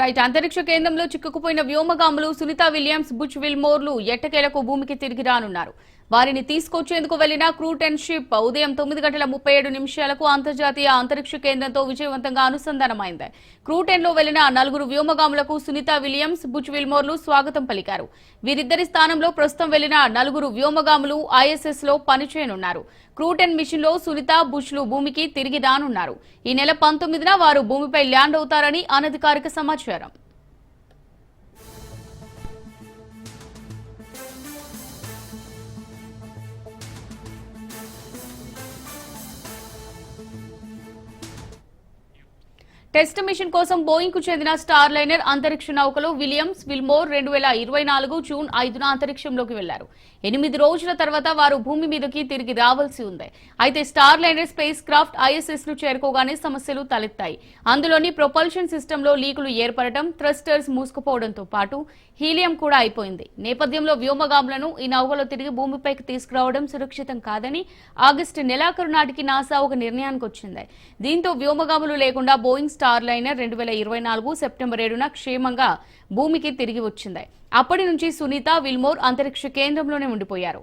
Right అంతరిక్ష కేంద్రంలో చిక్కుకుపోయిన వ్యోమగాములు సునీత విలియమ్స్ బుచ్ విల్మోర్లు ఎట్టకేలకు భూమికి తిరిగి రానున్నారు. వారిని తీసుకొచ్చేందుకు వెళ్ళిన క్రూటెన్ షిప్ ఉదయం తొమ్మిది గంటల ముప్పై ఏడు నిమిషాలకు అంతర్జాతీయ అంతరిక్ష కేంద్రంతో విజయవంతంగా అనుసంధానమైంది. క్రూటెన్లో వెళ్ళిన నలుగురు వ్యోమగాములకు సునీత విలియమ్స్ బుచ్ విల్మోర్లు స్వాగతం పలికారు. వీరిద్దరి స్థానంలో ప్రస్తుతం వెళ్ళిన నలుగురు వ్యోమగాములు ఐఎస్ఎస్లో పనిచేయనున్నారు. క్రూటెన్ మిషన్లో సునీత బుష్లు భూమికి తిరిగి రానున్నారు. ఈ నెల పంతొమ్మిదిన వారు భూమిపై ల్యాండ్ అవుతారని అనధికారిక సమాచారం. టెస్ట్ మిషన్ కోసం బోయింగ్కు చెందిన స్టార్ లైనర్ అంతరిక్ష నౌకలు విలియమ్స్ విల్మోర్ రెండు వేల ఇరవై నాలుగు జూన్ ఐదున అంతరిక్షంలోకి వెళ్ళారు. ఎనిమిది రోజుల తర్వాత వారు భూమి మీదకి తిరిగి రావాల్సి ఉంది. అయితే స్టార్ లైనర్ స్పేస్ క్రాఫ్ట్ ఐఎస్ఎస్ను చేరుకోగానే సమస్యలు తలెత్తాయి. అందులోని ప్రొపల్షన్ సిస్టంలో లీకులు ఏర్పడటం థ్రస్టర్స్ మూసుకుపోవడంతో పాటు హీలియం కూడా అయిపోయింది. నేపథ్యంలో వ్యోమగాములను ఈ నౌకలో తిరిగి భూమిపైకి తీసుకురావడం సురక్షితం కాదని ఆగస్టు నెలాఖరు నాటికి నాసా ఒక నిర్ణయానికి వచ్చింది దీంతో వ్యోమగాములు లేకుండా బోయింగ్ స్టార్ లైనర్ రెండు వేల ఇరవై నాలుగు సెప్టెంబర్ ఏడున క్షేమంగా భూమికి తిరిగి వచ్చింది. అప్పటి నుంచి సునీత విల్మోర్ అంతరిక్ష కేంద్రంలోనే ఉండిపోయారు.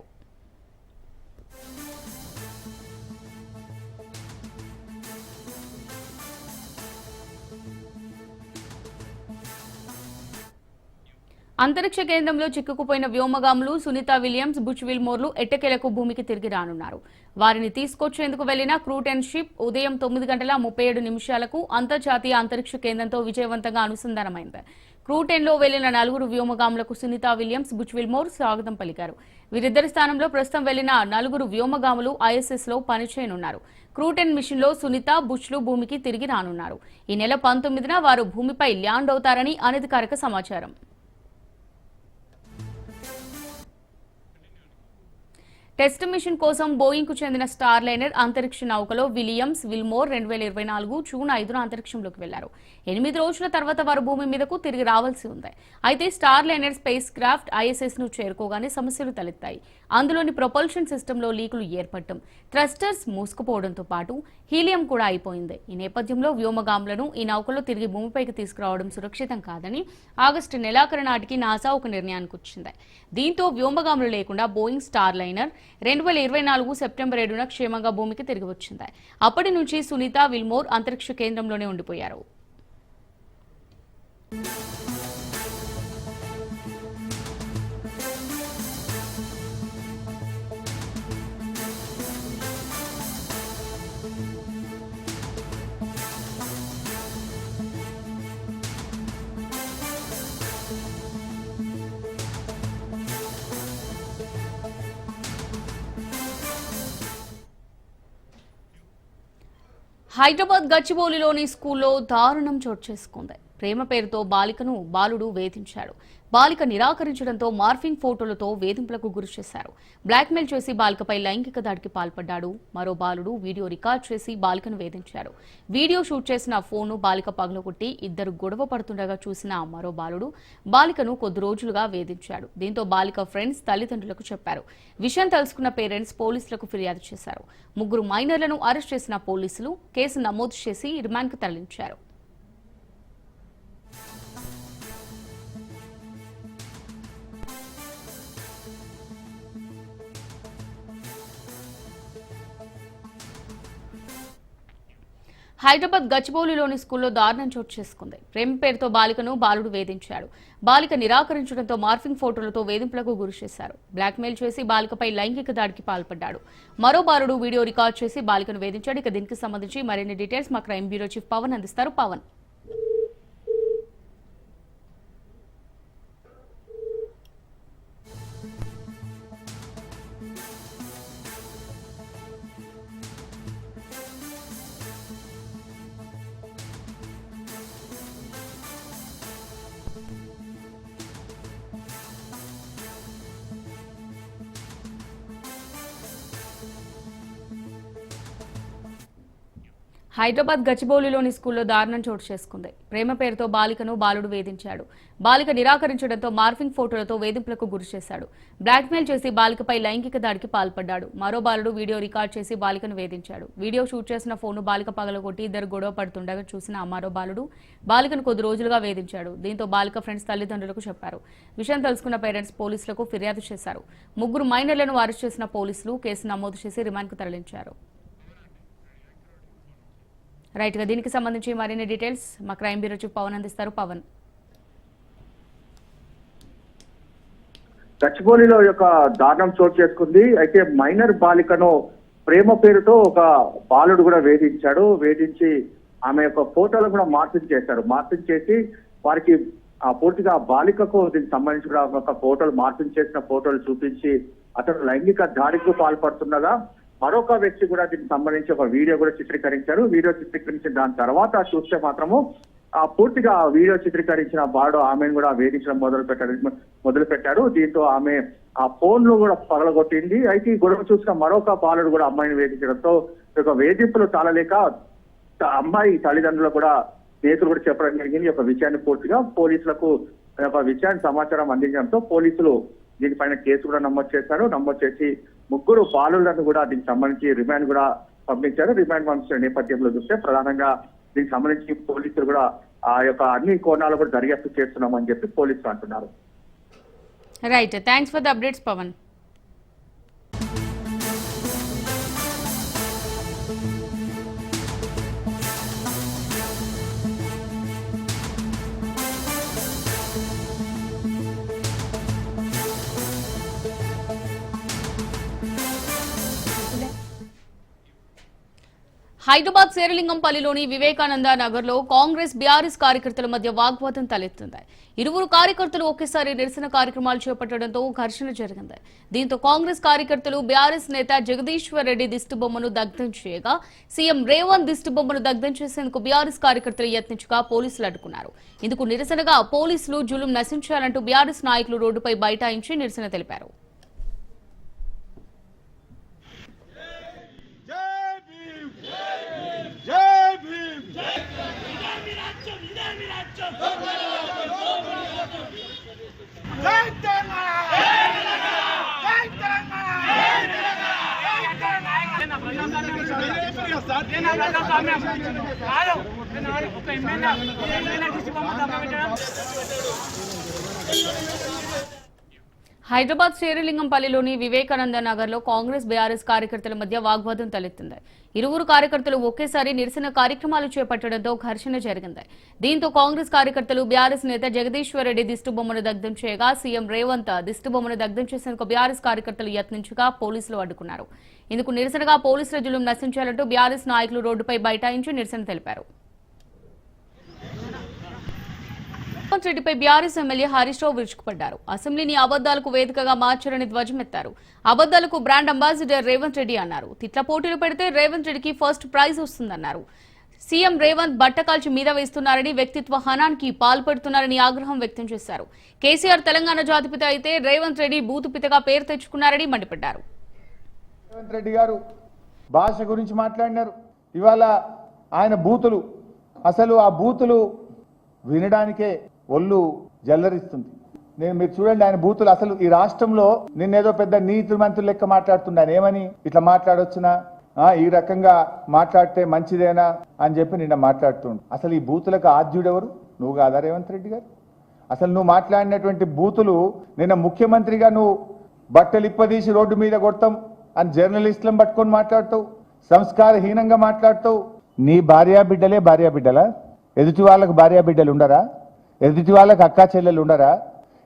అంతరిక్ష కేంద్రంలో చిక్కుకుపోయిన వ్యోమగాములు సునీత విలియమ్స్ బుచ్ విల్మోర్లు ఎట్టకేలకు భూమికి తిరిగి రానున్నారు. వారిని తీసుకొచ్చేందుకు వెళ్ళిన క్రూటెన్ షిప్ ఉదయం తొమ్మిది గంటల ముప్పై ఏడు నిమిషాలకు అంతర్జాతీయ అంతరిక్ష కేంద్రంతో విజయవంతంగా అనుసంధానమైంది. క్రూటెన్లో వెళ్ళిన నలుగురు వ్యోమగాములకు సునీత విలియమ్స్ బుచ్ విల్మోర్ స్వాగతం పలికారు. వీరిద్దరి స్థానంలో ప్రస్తుతం వెళ్ళిన నలుగురు వ్యోమగాములు ఐఎస్ఎస్లో పనిచేయనున్నారు. క్రూటెన్ మిషన్లో సునీత బుచ్లు భూమికి తిరిగి రానున్నారు. ఈ నెల పంతొమ్మిదిన వారు భూమిపై ల్యాండ్ అవుతారని అనధికారిక సమాచారం. టెస్ట్ మిషన్ కోసం బోయింగ్కు చెందిన స్టార్ లైనర్ అంతరిక్ష నౌకలో విలియమ్స్ విల్మోర్ రెండు వేల ఇరవై నాలుగు జూన్ ఐదున అంతరిక్షంలోకి వెళ్ళారు. ఎనిమిది రోజుల తర్వాత వారు భూమి మీదకు తిరిగి రావాల్సి ఉంది. అయితే స్టార్ లైనర్ స్పేస్ క్రాఫ్ట్ ఐఎస్ఎస్ను చేరుకోగానే సమస్యలు తలెత్తాయి. అందులోని ప్రొపల్షన్ సిస్టంలో లీకులు ఏర్పడటం థ్రస్టర్స్ మూసుకుపోవడంతో పాటు హీలియం కూడా అయిపోయింది. ఈ నేపథ్యంలో వ్యోమగాములను ఈ నౌకలో తిరిగి భూమిపైకి తీసుకురావడం సురక్షితం కాదని ఆగస్టు నెలాఖరు నాటికి నాసా ఒక నిర్ణయానికి వచ్చింది దీంతో వ్యోమగాములు లేకుండా బోయింగ్ స్టార్ లైనర్ రెండు వేల ఇరవై నాలుగు సెప్టెంబర్ ఏడున క్షేమంగా భూమికి తిరిగి వచ్చింది అప్పటి నుంచి సునీత విల్మోర్ అంతరిక్ష కేంద్రంలోనే ఉండిపోయారు. హైదరాబాద్ గచ్చిబౌలిలోని స్కూల్లో దారుణం చోటు చేసుకుంది. ప్రేమ పేరుతో బాలికను బాలుడు వేధించాడు. బాలిక నిరాకరించడంతో మార్ఫింగ్ ఫోటోలతో వేధింపులకు గురి చేశారు. బ్లాక్మెయిల్ చేసి బాలికపై లైంగిక దాడికి పాల్పడ్డాడు. మరో బాలుడు వీడియో రికార్డ్ చేసి బాలికను వేధించాడు వీడియో షూట్ చేసిన ఫోన్ను బాలిక పగలగొట్టి ఇద్దరు గొడవ పడుతుండగా చూసిన మరో బాలుడు బాలికను కొద్ది రోజులుగా వేధించాడు. దీంతో బాలిక ఫ్రెండ్స్ తల్లిదండ్రులకు చెప్పారు. విషయం తెలుసుకున్న పేరెంట్స్ పోలీసులకు ఫిర్యాదు చేశారు. ముగ్గురు మైనర్లను అరెస్ట్ చేసిన పోలీసులు కేసు నమోదు చేసి రిమాండ్కు తరలించారు. హైదరాబాద్ గచ్చిబౌలిలోని స్కూల్లో దారుణం చోటు చేసుకుంది. ప్రేమ పేరుతో బాలికను బాలుడు వేధించాడు. బాలిక నిరాకరించడంతో మార్ఫింగ్ ఫోటోలతో వేధింపులకు గురి చేశారు. బ్లాక్మెయిల్ చేసి బాలికపై లైంగిక దాడికి పాల్పడ్డాడు. మరో బాలుడు వీడియో రికార్డ్ చేసి బాలికను వేధించాడు. ఇక దీనికి సంబంధించి మరిన్ని డీటెయిల్స్ మా క్రైమ్ బ్యూరో చీఫ్ పవన్ అందిస్తారు. పవన్. హైదరాబాద్ గచ్చిబౌలిలోని స్కూల్లో దారుణం చోటు చేసుకుంది. ప్రేమ పేరుతో బాలికను బాలుడు వేధించాడు. బాలిక నిరాకరించడంతో మార్ఫింగ్ ఫోటోలతో వేధింపులకు గురి చేశాడు. బ్లాక్మెయిల్ చేసి బాలికపై లైంగిక దాడికి పాల్పడ్డాడు. మరో బాలుడు వీడియో రికార్డ్ చేసి బాలికను వేధించాడు. వీడియో షూట్ చేసిన ఫోన్ను బాలిక పగలగొట్టి ఇద్దరు గొడవ పడుతుండగా చూసిన ఆ మరో బాలుడు బాలికను కొద్ది రోజులుగా వేధించాడు. దీంతో బాలిక ఫ్రెండ్స్ తల్లిదండ్రులకు చెప్పారు. విషయం తెలుసుకున్న పేరెంట్స్ పోలీసులకు ఫిర్యాదు చేశారు. ముగ్గురు మైనర్లను అరెస్ట్ చేసిన పోలీసులు కేసు నమోదు చేసి రిమాండ్కు తరలించారు. రైట్గా దీనికి సంబంధించి మరిన్ని డీటెయిల్స్ మా క్రైమ్ బ్యూరో చీఫ్ పవన్ అందిస్తారు. పవన్. గచ్చిబౌలిలో యొక్క దారుణం చోటు చేసుకుంది. అయితే మైనర్ బాలికను ప్రేమ పేరుతో ఒక బాలుడు కూడా వేధించాడు. వేధించి ఆమె యొక్క ఫోటోలు కూడా మార్పింగ్ చేశాడు మార్పింగ్ చేసి వారికి ఆ పూర్తిగా బాలికకు దీనికి సంబంధించి కూడా ఒక ఫోటోలు మార్పింగ్ చేసిన ఫోటోలు చూపించి అతను లైంగిక దాడికి పాల్పడుతుండగా మరొక వ్యక్తి కూడా దీనికి సంబంధించి ఒక వీడియో కూడా చిత్రీకరించారు. వీడియో చిత్రీకరించిన దాని తర్వాత చూస్తే మాత్రము ఆ పూర్తిగా ఆ వీడియో చిత్రీకరించిన బాడు ఆమెను కూడా వేధించడం మొదలు పెట్టారు మొదలు పెట్టారు. దీంతో ఆమె ఆ ఫోన్లో కూడా పగలగొట్టింది. అయితే ఈ గొడవ చూసిన మరొక బాలుడు కూడా అమ్మాయిని వేధించడంతో ఒక వేధింపులు తాళలేక అమ్మాయి తల్లిదండ్రులు కూడా నేతలు కూడా చెప్పడం జరిగింది. ఒక విషయాన్ని పూర్తిగా పోలీసులకు ఒక విషయాన్ని సమాచారం అందించడంతో పోలీసులు దీనిపైన కేసు కూడా నమోదు చేశారు. నమోదు చేసి ముగ్గురు బాలులను కూడా దీనికి సంబంధించి రిమాండ్ కూడా పంపించారు. రిమాండ్ పంపించిన నేపథ్యంలో చూస్తే ప్రధానంగా దీనికి సంబంధించి పోలీసులు కూడా ఆ యొక్క అన్ని కోణాలు కూడా దర్యాప్తు చేస్తున్నామని చెప్పి పోలీసులు అంటున్నారు. Right thanks for the updates Pawan Hyderabad శేరలింగంపల్లిలోని Vivekananda నగర్లో కాంగ్రెస్ బీఆర్ఎస్ కార్యకర్తల మధ్య వాగ్వాదం తలెత్తుంది. ఇరువురు కార్యకర్తలు ఒకేసారి నిరసన కార్యక్రమాలు చేపట్టడంతో ఘర్షణ జరిగింది. దీంతో కాంగ్రెస్ కార్యకర్తలు బీఆర్ఎస్ నేత జగదీశ్వర్ రెడ్డి దిష్టిబొమ్మను దగ్ధం చేయగా సీఎం రేవంత్ దిష్టిబొమ్మను దగ్ధం చేసేందుకు బీఆర్ఎస్ కార్యకర్తలు యత్నించగా పోలీసులు అడ్డుకున్నారు. ఇందుకు నిరసనగా పోలీసులు జులుం నశించాలంటూ బీఆర్ఎస్ నాయకులు రోడ్డుపై బైఠాయించి నిరసన తెలిపారు. హైదరాబాద్ శేరిలింగంపల్లిలోని వివేకానంద నగర్లో కాంగ్రెస్ బీఆర్ఎస్ కార్యకర్తల మధ్య వాగ్వాదం తలెత్తింది. ఇరువురు కార్యకర్తలు ఒకేసారి నిరసన కార్యక్రమాలు చేపట్టడంతో ఘర్షణ జరిగింది. దీంతో కాంగ్రెస్ కార్యకర్తలు బీఆర్ఎస్ నేత జగదీశ్వర్ రెడ్డి దిష్టిబొమ్మను దగ్ధం చేయగా సీఎం రేవంత్ దిష్టిబొమ్మను దగ్ధం చేసేందుకు బీఆర్ఎస్ కార్యకర్తలు యత్నించగా పోలీసులు అడ్డుకున్నారు. ఇందుకు నిరసనగా పోలీసుల జులుం నశించాలంటూ బీఆర్ఎస్ నాయకులు రోడ్డుపై బైఠాయించి నిరసన తెలిపారు రేవంత్ రెడ్డిపై బీఆర్ఎస్ ఎమ్మెల్యే హరీష్ రావు విరుచుకుపడ్డారు. అసెంబ్లీని అబద్దాలకు వేదికగా మార్చారని ధ్వజమెత్తారు. అబద్దాలకు బ్రాండ్ అంబాసిడర్ రేవంత్ రెడ్డి అన్నారు. తిట్ల పోటీలు పెడితే రేవంత్ రెడ్డికి ఫస్ట్ ప్రైజ్ వస్తుందన్నారు. సీఎం రేవంత్ బట్టకాల్చి మీద వేస్తున్నారని వ్యక్తిత్వ హనానికి పాల్పడుతున్నారని ఆగ్రహం వ్యక్తం చేశారు. కేసీఆర్ తెలంగాణ జాతిపిత అయితే రేవంత్ రెడ్డి బూతుపితగా పేరు తెచ్చుకున్నారని మండిపడ్డారు. రేవంత్ రెడ్డి గారు భాష గురించి మాట్లాడినారు. ఇవాళ ఆయన బూతులు అసలు ఆ బూతులు వినడానికే ఒళ్ళు జల్లరిస్తుంది నేను మీరు చూడండి ఆయన బూతులు అసలు ఈ రాష్ట్రంలో నిన్నేదో పెద్ద నీతి మంత్రులు లెక్క మాట్లాడుతున్నాను ఏమని? ఇట్లా మాట్లాడొచ్చునా? ఈ రకంగా మాట్లాడితే మంచిదేనా? అని చెప్పి నిన్న మాట్లాడుతుండు. అసలు ఈ బూతులకు ఆద్యుడెవరు? నువ్వు కాదా రేవంత్ రెడ్డి గారు? అసలు నువ్వు మాట్లాడినటువంటి బూతులు నిన్న ముఖ్యమంత్రిగా నువ్వు బట్టలు ఇప్పదీసి రోడ్డు మీద కొడతాం అని జర్నలిస్టులను పట్టుకొని మాట్లాడతావు. సంస్కారహీనంగా మాట్లాడతావు. నీ భార్యా బిడ్డలే భార్యా బిడ్డలా ఎదుటి వాళ్ళకు భార్యా బిడ్డలు ఉండరా? ఎదుటి వాళ్ళకి అక్కా చెల్లెలు ఉండరా?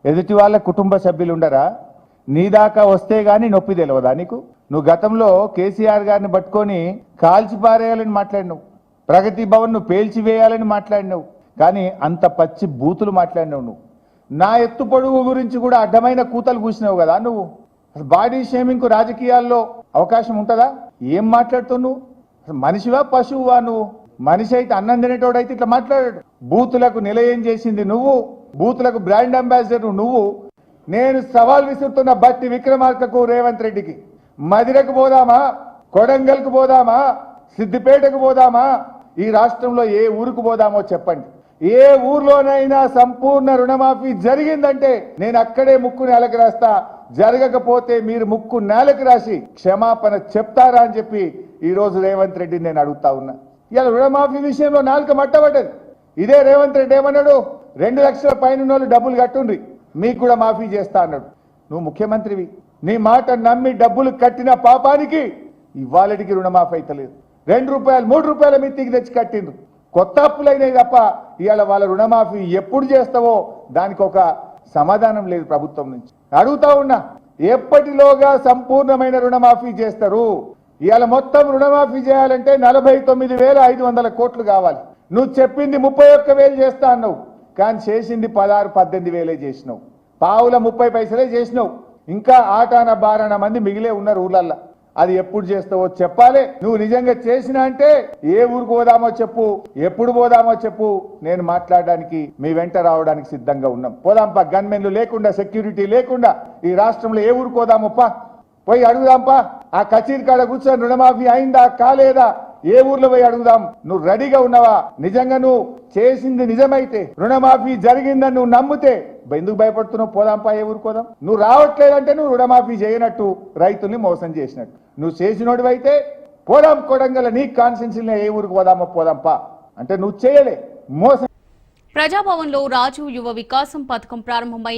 ఎదుటి వాళ్ళ కుటుంబ సభ్యులు ఉండరా? నీ దాకా వస్తే గానీ నొప్పి తెలియదా నీకు? నువ్వు గతంలో కేసీఆర్ గారిని పట్టుకొని కాల్చి పారేయాలని మాట్లాడినావు. ప్రగతి భవన్ను పేల్చివేయాలని మాట్లాడినావు. కానీ అంత పచ్చి బూతులు మాట్లాడినావు నువ్వు. నా ఎత్తు పొడుగు గురించి కూడా అడ్డమైన కూతలు కూసినావు కదా నువ్వు. అసలు బాడీ షేమింగ్కు రాజకీయాల్లో అవకాశం ఉంటుందా? ఏం మాట్లాడుతున్నావు? అసలు మనిషివా పశువువా నువ్వు? మనిషి అయితే అన్నం తినేటోడైతే ఇట్లా మాట్లాడాడు. బూతులకు నిలయం చేసింది నువ్వు బూతులకు బ్రాండ్ అంబాసిడర్ నువ్వు. నేను సవాల్ విసురుతున్న బట్టి విక్రమార్కకు రేవంత్ రెడ్డికి. మదిరకు పోదామా? కొడంగల్కు పోదామా? సిద్దిపేటకు పోదామా? ఈ రాష్ట్రంలో ఏ ఊరుకు పోదామో చెప్పండి. ఏ ఊర్లోనైనా సంపూర్ణ రుణమాఫీ జరిగిందంటే నేను అక్కడే ముక్కు నేలకు రాస్తా. జరగకపోతే మీరు ముక్కు నేలకు రాసి క్షమాపణ చెప్తారా అని చెప్పి ఈరోజు రేవంత్ రెడ్డిని నేను అడుగుతా ఉన్నా. ఇవాళ రుణమాఫీ విషయంలో నాలుక మట్టబడ్డది. ఇదే రేవంత్ రెడ్డి ఏమన్నాడు? రెండు లక్షల పైన వాళ్ళు డబ్బులు కట్టుండ్రి. మీకు కూడా మాఫీ చేస్తా అన్నాడు. నువ్వు ముఖ్యమంత్రివి. నీ మాట నమ్మి డబ్బులు కట్టిన పాపానికి ఇవాళటికి రుణమాఫీ అయితలేదు. రెండు రూపాయలు మూడు రూపాయల మిత్తికి తెచ్చి కట్టిండ్రు. కొత్త అప్పులైనవి తప్ప ఇవాళ వాళ్ళ రుణమాఫీ ఎప్పుడు చేస్తావో దానికి ఒక సమాధానం లేదు ప్రభుత్వం నుంచి. అడుగుతా ఉన్నా ఎప్పటిలోగా సంపూర్ణమైన రుణమాఫీ చేస్తారు? ఇవాళ మొత్తం రుణమాఫీ చేయాలంటే నలభై తొమ్మిది వేల ఐదు వందల కోట్లు కావాలి. నువ్వు చెప్పింది ముప్పై ఒక్క వేలు చేస్తా అన్నావు. కానీ చేసింది పదహారు పద్దెనిమిది వేలే చేసినావు. పావుల ముప్పై పైసలే చేసినావు. ఇంకా ఆటాన బారాన మంది మిగిలే ఉన్నారు ఊళ్ళల్లో అది ఎప్పుడు చేస్తావో చెప్పాలి. నువ్వు నిజంగా చేసినా అంటే ఏ ఊరికి పోదామో చెప్పు. ఎప్పుడు పోదామో చెప్పు. నేను మాట్లాడడానికి మీ వెంట రావడానికి సిద్ధంగా ఉన్నాం. పోదాంపా గన్మెన్లు లేకుండా సెక్యూరిటీ లేకుండా ఈ రాష్ట్రంలో ఏ ఊరికి పోదామో పా. పోయి అడుగుదాంపా. ఆ కచేరీ కాడ కూర్చొని రుణమాఫీ అయిందా కాలేదా? ఏ ఊర్లో పోయి అడుగుదాం. నువ్వు రెడీగా ఉన్నావా? నిజంగా నువ్వు చేసింది నిజమైతే రుణమాఫీ జరిగిందని నువ్వు నమ్మితే ఎందుకు భయపడుతున్నావు? పోదాంపా ఏ ఊరుకోదాం పోదాం? నువ్వు రావట్లేదంటే నువ్వు రుణమాఫీ చేయనట్టు రైతుల్ని మోసం చేసినట్టు. నువ్వు చేసినోడివైతే పోదాం కొడంగల నీ కాన్స్టెన్సీలో ఏ ఊరికి పోదామా పోదాంపా. అంటే నువ్వు చేయలే. మోసం ప్రజాభవన్లో రాజు యువ వికాసం పథకం ప్రారంభమై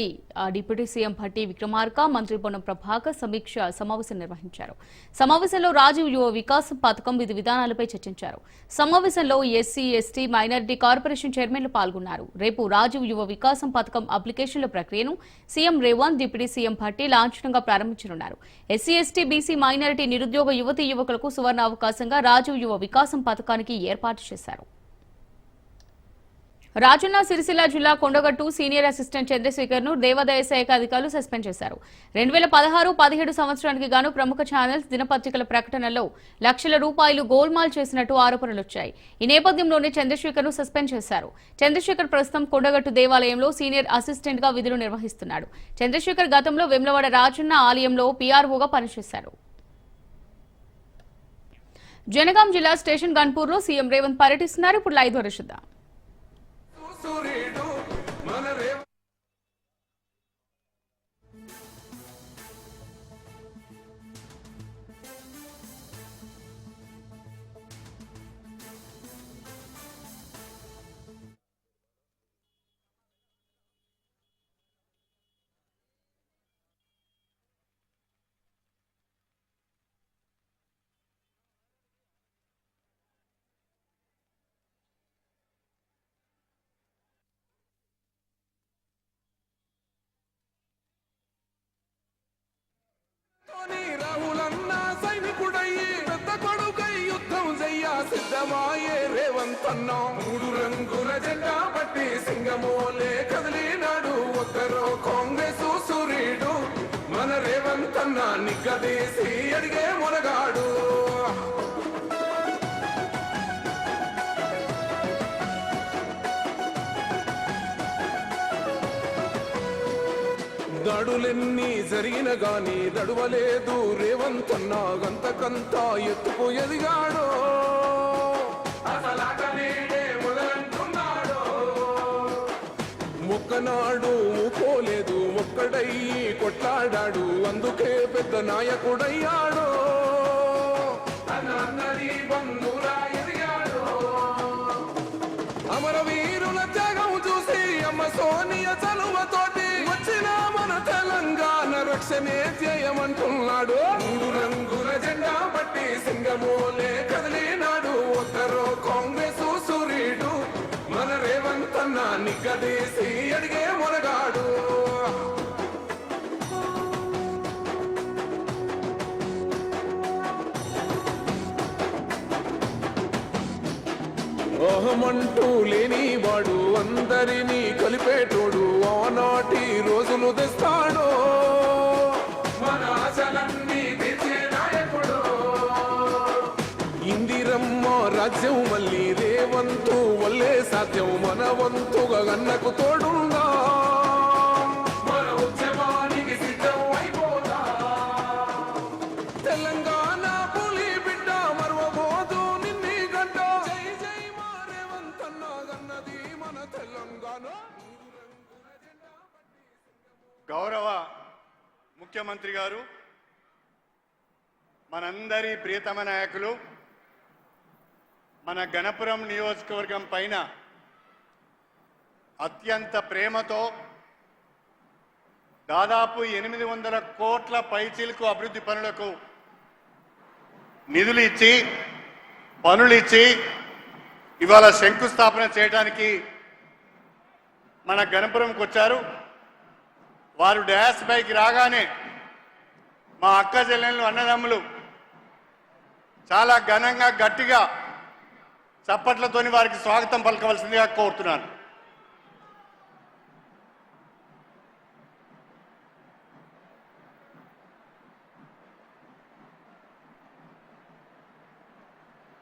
డిప్యూటీ సీఎం భట్టి విక్రమార్క మంత్రి పొన్నం ప్రభాకర్ సమీక్ష సమావేశం నిర్వహించారు. సమావేశంలో రాజీవ్ యువ వికాసం పథకం విధి విధానాలపై చర్చించారు. సమావేశంలో ఎస్సీ ఎస్టీ మైనారిటీ కార్పొరేషన్ చైర్మన్లు పాల్గొన్నారు. రేపు రాజీవ్ యువ వికాసం పథకం అప్లికేషన్ల ప్రక్రియను CM Revanth deputy CM Bhatti లాంఛనంగా ప్రారంభించనున్నారు. ఎస్సీ ఎస్టీ బీసీ మైనారిటీ నిరుద్యోగ యువతి యువకులకు సువర్ణ అవకాశంగా రాజీవ్ యువ వికాసం పథకానికి ఏర్పాటు చేశారు. రాజన్న సిరిసిల్ల జిల్లా కొండగట్టు సీనియర్ అసిస్టెంట్ చంద్రశేఖర్ను దేవాదాయ శాఖ అధికారులు సస్పెండ్ చేశారు. రెండు వేల పదహారు పదిహేడు సంవత్సరానికి గాను ప్రముఖ ఛానల్స్ దినపత్రికల ప్రకటనలో లక్షల రూపాయలు గోల్మాల్ చేసినట్టు ఆరోపణలు వచ్చాయి ఈ నేపథ్యంలోనే చంద్రశేఖర్ను సస్పెండ్ చేశారు. చంద్రశేఖర్ ప్రస్తుతం కొండగట్టు దేవాలయంలో సీనియర్ అసిస్టెంట్గా విధులు నిర్వహిస్తున్నాడు. చంద్రశేఖర్ గతంలో వెమ్లవాడ రాజన్న ఆలయంలో పీఆర్ఓగా పనిచేశారు. జనగాం జిల్లా స్టేషన్ గన్పూర్లో సీఎం రేవంత్ పర్యటిస్తున్నారు. ఇప్పుడు లైవ్ ద్వారా Asturi రాహులన్న సైనికుడయ్యి పెద్ద కొడుకై యుద్ధం చెయ్య సిద్ధమాయే రేవంతన్నా. మూడు రంగుల జెండా బట్టి సింగమోలే కదిలినాడు. ఒక్కరో కాంగ్రెస్ దాడులెన్ని జరిగిన గాని దడువలేదు రేవంతన్నా గంతకంతా ఎత్తుకు ఎదిగాడో. అసలాట నేడే మొక్కనాడు కొట్లాడాడు అందుకే పెద్ద నాయకుడయ్యాడో. అమరవీరుల త్యాగం చూసి అమ్మ సోనియ తెలంగాణ రక్షణే ధ్యేయమంటున్నాడు మూడు రంగుల జెండా బట్టి సింగమూలే కదిలినాడు. ఒక్కరో కాంగ్రెస్ సూర్యుడు మన రేవంత్ అన్న నిగ్గదీసి అడిగే మొనగాడు అహమంటూ లేని వాడు అందరినీ కలిపేటోడు నాటి రోజులు తెస్తాడో? మన ఆశలన్నీ నాయకుడు? ఇందిరమ్మ రాజ్యం మళ్ళీ రేవంతు వల్లే సాధ్యం. మన వంతుగా గన్నకు తోడుందా? గౌరవ ముఖ్యమంత్రి గారు మనందరి ప్రియతమ నాయకులు మన గణపురం నియోజకవర్గం పైన అత్యంత ప్రేమతో దాదాపు ఎనిమిది వందల కోట్ల పైచీలకు అభివృద్ధి పనులకు నిధులు ఇచ్చి పనులు ఇచ్చి ఇవాళ శంకుస్థాపన చేయడానికి మన గణపురంకి వచ్చారు. వారు డ్యాష్ బైక్ రాగానే మా అక్క చెల్లెళ్ళు అన్నదమ్ములు చాలా ఘనంగా గట్టిగా చప్పట్లతోని వారికి స్వాగతం పలకవలసిందిగా కోరుతున్నాను.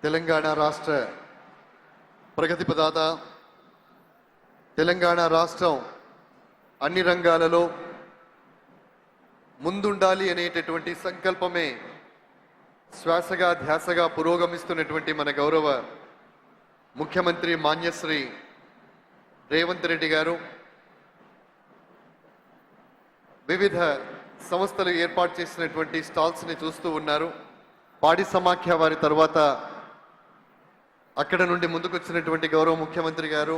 తెలంగాణ రాష్ట్ర ప్రగతి పదాత తెలంగాణ రాష్ట్రం అన్ని రంగాలలో ముందుండాలి అనేటటువంటి సంకల్పమే శ్వాసగా ధ్యాసగా పురోగమిస్తున్నటువంటి మన గౌరవ ముఖ్యమంత్రి మాన్యశ్రీ రేవంత్ రెడ్డి గారు. వివిధ సంస్థలు ఏర్పాటు చేసినటువంటి స్టాల్స్ని చూస్తూ ఉన్నారు. పాడి సమాఖ్య వారి తర్వాత అక్కడ నుండి ముందుకొచ్చినటువంటి గౌరవ ముఖ్యమంత్రి గారు.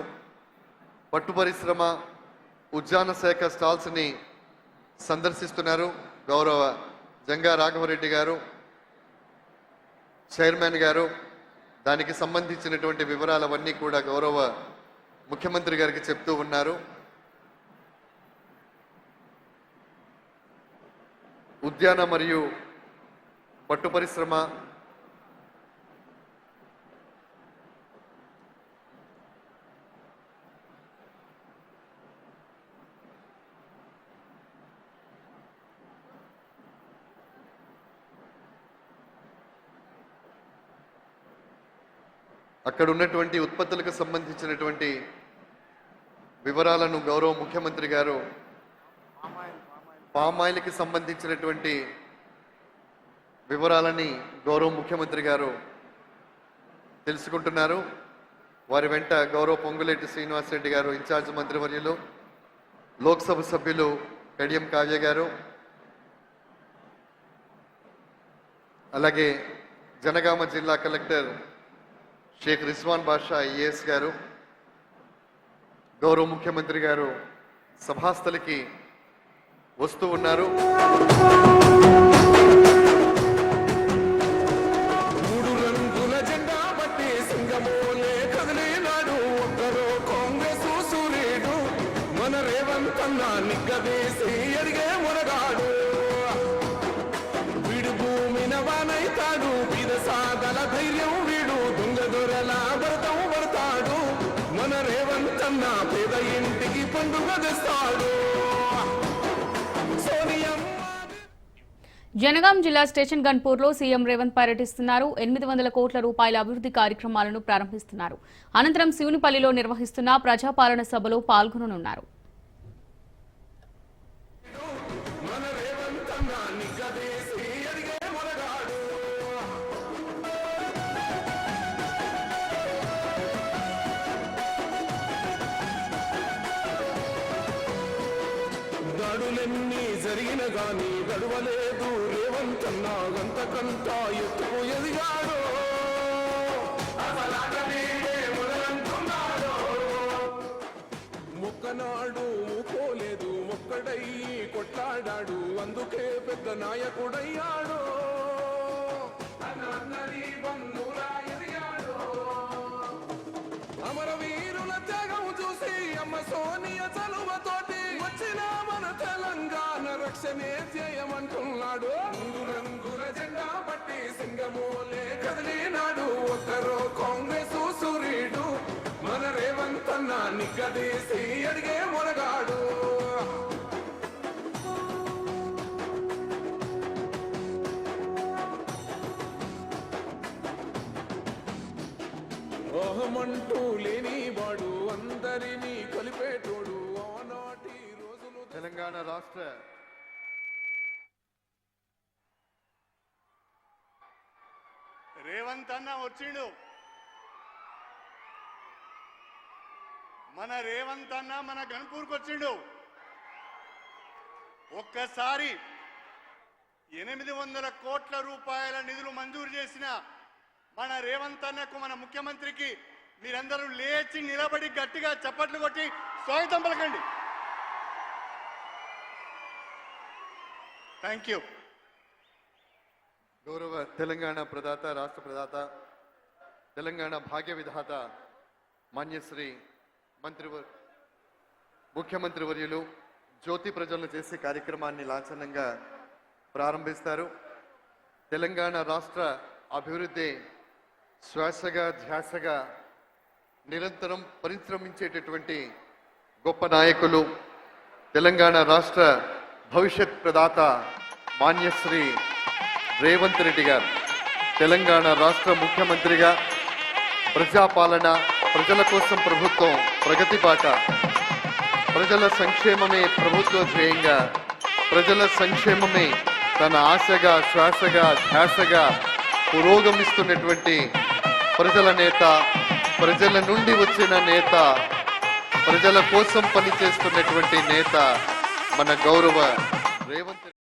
పట్టు పరిశ్రమ ఉద్యాన శాఖ స్టాల్స్ని సందర్శిస్తున్నారు గౌరవ జంగా రాఘవరెడ్డి గారు చైర్మన్ గారు దానికి సంబంధించినటువంటి వివరాలవన్నీ కూడా గౌరవ ముఖ్యమంత్రి గారికి చెప్తూ ఉన్నారు. ఉద్యాన మరియు పట్టు పరిశ్రమ అక్కడ ఉన్నటువంటి ఉత్పత్తులకు సంబంధించినటువంటి వివరాలను గౌరవ ముఖ్యమంత్రి గారు పామాయిల్కి సంబంధించినటువంటి వివరాలని గౌరవ ముఖ్యమంత్రి గారు తెలుసుకుంటున్నారు. వారి వెంట గౌరవ పొంగులేటి శ్రీనివాసరెడ్డి గారు ఇన్ఛార్జ్ మంత్రివర్యులు లోక్సభ సభ్యులు కడియం కావ్య గారు అలాగే జనగామ జిల్లా కలెక్టర్ షేక్ రిజ్వాన్ బాషా ఐఏఎస్ గారు గౌరవ ముఖ్యమంత్రి గారు సభాస్థలికి వస్తూ ఉన్నారు. మూడు రంగుల కాంగ్రెస్ మన రేవంత్ అన్న నిగ్గదీసి ఎదిగే మునగాడు కన్నా పేద ఇంటికి పండుగ తెస్తాడు జనగాం జిల్లా స్టేషన్ గన్పూర్లో సీఎం రేవంత్ పర్యటిస్తున్నారు. ఎనిమిది వందల కోట్ల రూపాయల అభివృద్ధి కార్యక్రమాలను ప్రారంభిస్తున్నారు. అనంతరం శివునిపల్లిలో నిర్వహిస్తున్న ప్రజాపాలన సభలో పాల్గొననున్నారు. దాడులెన్ని జరిగిన గాని గడవలేదు. రేవంత్ అంతకంతా ఎత్తుకు ఎదిగాడు. మొక్కనాడు మూకోలేదు మొక్కడై కొట్లాడాడు. అందుకే పెద్ద నాయకుడయ్యాడు. తెలంగాణ రక్షణే ధ్యేయమంటున్నాడు రంగు రంగుల జెండా పట్టి సింగమూలే కదిలినాడు. ఒక్కరో కాంగ్రెస్ సూర్యుడు. మన రేవంత్ అన్న నిగ్గదీసి అడిగే మునగాడు ఓహమంటూ లేని వాడు తెలంగాణ రాష్ట్ర రేవంత్ అన్న వచ్చిండు. మన రేవంత్ అన్న మన గన్పూర్కి వచ్చిండు. ఒక్కసారి ఎనిమిది వందల కోట్ల రూపాయల నిధులు మంజూరు చేసిన మన రేవంత్ అన్నకు మన ముఖ్యమంత్రికి మీరందరూ లేచి నిలబడి గట్టిగా చప్పట్లు కొట్టి స్వాగతం పలకండి. థ్యాంక్ యూ గౌరవ తెలంగాణ ప్రదాత రాష్ట్ర ప్రదాత తెలంగాణ భాగ్య విధాత మాన్యశ్రీ మంత్రి ముఖ్యమంత్రి వర్యులు జ్యోతి ప్రజలను చేసే కార్యక్రమాన్ని లాంఛనంగా ప్రారంభిస్తారు. తెలంగాణ రాష్ట్ర అభివృద్ధి శ్వాసగా ధ్యాసగా నిరంతరం పరిశ్రమించేటటువంటి గొప్ప నాయకులు. తెలంగాణ రాష్ట్ర భవిష్యత్ ప్రదాత మాన్యశ్రీ రేవంత్ రెడ్డి గారు. తెలంగాణ రాష్ట్ర ముఖ్యమంత్రిగా ప్రజాపాలన ప్రజల కోసం ప్రభుత్వం ప్రగతి బాట ప్రజల సంక్షేమమే ప్రభుత్వ ధ్యేయంగా ప్రజల సంక్షేమమే తన ఆశగా శ్వాసగా ధ్యాసగా పురోగమిస్తున్నటువంటి ప్రజల నేత ప్రజల నుండి వచ్చిన నేత ప్రజల కోసం పనిచేస్తున్నటువంటి నేత మన గౌరవ రేవంత్